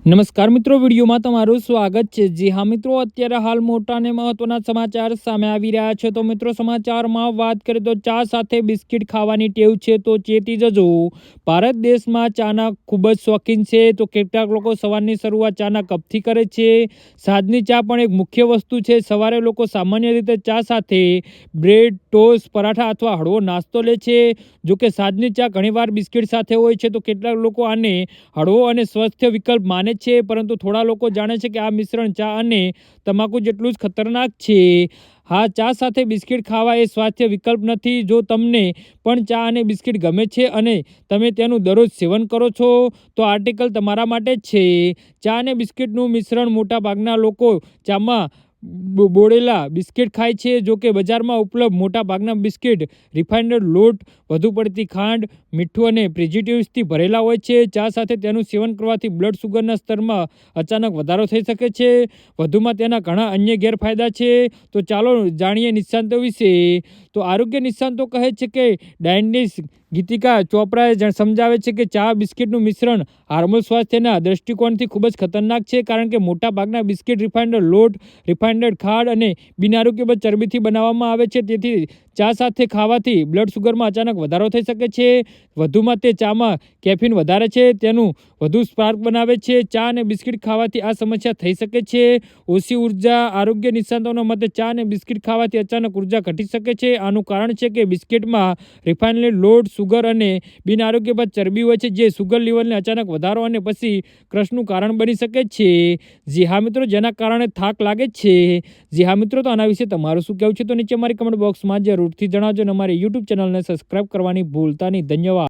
નમસ્કાર મિત્રો, વિડીયોમાં તમારું સ્વાગત છે. જી હા મિત્રો, અત્યારે હાલ મોટા અને મહત્વના સમાચાર સામે આવી રહ્યા છે. તો મિત્રો, સમાચારમાં વાત કરીએ તો ચા સાથે બિસ્કિટ ખાવાની ટેવ છે તો ચેતી જજો. ભારત દેશમાં ચાના ખૂબ જ શોખીન છે. તો કેટલાક લોકો સવારની શરૂઆત ચાના કપથી કરે છે. સાંજની ચા પણ એક મુખ્ય વસ્તુ છે. સવારે લોકો સામાન્ય રીતે ચા સાથે બ્રેડ, ટોસ્ટ, પરાઠા અથવા હળવો નાસ્તો લે છે. જો કે સાંજની ચા ઘણીવાર બિસ્કિટ સાથે હોય છે. તો કેટલાક લોકો આને હળવો અને સ્વસ્થ વિકલ્પ માને છે, પરંતુ થોડા લોકો જાણે છે કે આ મિશ્રણ ચા અને તમાકુ જેટલું જ ખતરનાક છે. હા, ચા સાથે બિસ્કિટ ખાવા એ સ્વાસ્થ્ય વિકલ્પ નથી. જો તમને પણ ચા અને બિસ્કિટ ગમે છે અને તમે તેનું દરરોજ સેવન કરો છો, તો આર્ટિકલ તમારા માટે જ છે. ચા અને બિસ્કિટનું મિશ્રણ મોટાભાગના લોકો ચામાં બોળેલા બિસ્કિટ ખાય છે જો કે બજારમાં ઉપલબ્ધ મોટા ભાગના બિસ્કિટ રિફાઇન્ડ લોટ, વધુ પડતી ખાંડ, મીઠું અને પ્રિઝિટિવ્સથી ભરેલા હોય છે. ચા સાથે તેનું સેવન કરવાથી બ્લડ શુગરના સ્તરમાં અચાનક વધારો થઈ શકે છે. વધુમાં તેના ઘણા અન્ય ગેરફાયદા છે. તો ચાલો જાણીએ નિષ્ણાંતો વિશે. તો આરોગ્ય નિષ્ણાંતો કહે છે કે ડાયનિસ ગીતિકા ચોપરાએ સમજાવે છે કે ચા બિસ્કિટનું મિશ્રણ હાર્મોલ સ્વાસ્થ્યના દ્રષ્ટિકોણથી ખૂબ જ ખતરનાક છે કારણ કે મોટાભાગના બિસ્કિટ રિફાઇન્ડ લોટ, રિફાઇન્ડ ખાંડ અને બિનઆરોગ્યપ્રદ ચરબીથી બનાવવામાં આવે છે. તેથી ચા સાથે ખાવાથી બ્લડ શુગરમાં અચાનક વધારો થઈ શકે છે. વધુમાં તે ચામાં કેફીન વધારે છે. તેનું વધુ સ્પાર્ક બનાવે છે. ચા અને બિસ્કિટ ખાવાથી આ સમસ્યા થઈ શકે છે. ઓછી ઊર્જા, આરોગ્ય નિષ્ણાતોના મતે ચા અને બિસ્કિટ ખાવાથી અચાનક ઊર્જા ઘટી શકે છે. આનું કારણ છે કે બિસ્કિટમાં રિફાઇન્ડ લોટ સુગર અને બિનઆરોગ્યપદ ચરબી હોય છે, જે સુગર લેવલને અચાનક વધારો અને પછી ક્રશનું કારણ બની શકે છે. જી હા મિત્રો, જેના કારણે થાક લાગે છે. જી હા મિત્રો, તો આના વિશે તમારું શું કહેવું છે? તો નીચે મારી કમેન્ટ બોક્સમાં જરૂરથી જણાવજો અને અમારી યુટ્યુબ ચેનલને સબસ્ક્રાઇબ કરવાની ભૂલતા નહીં. ધન્યવાદ.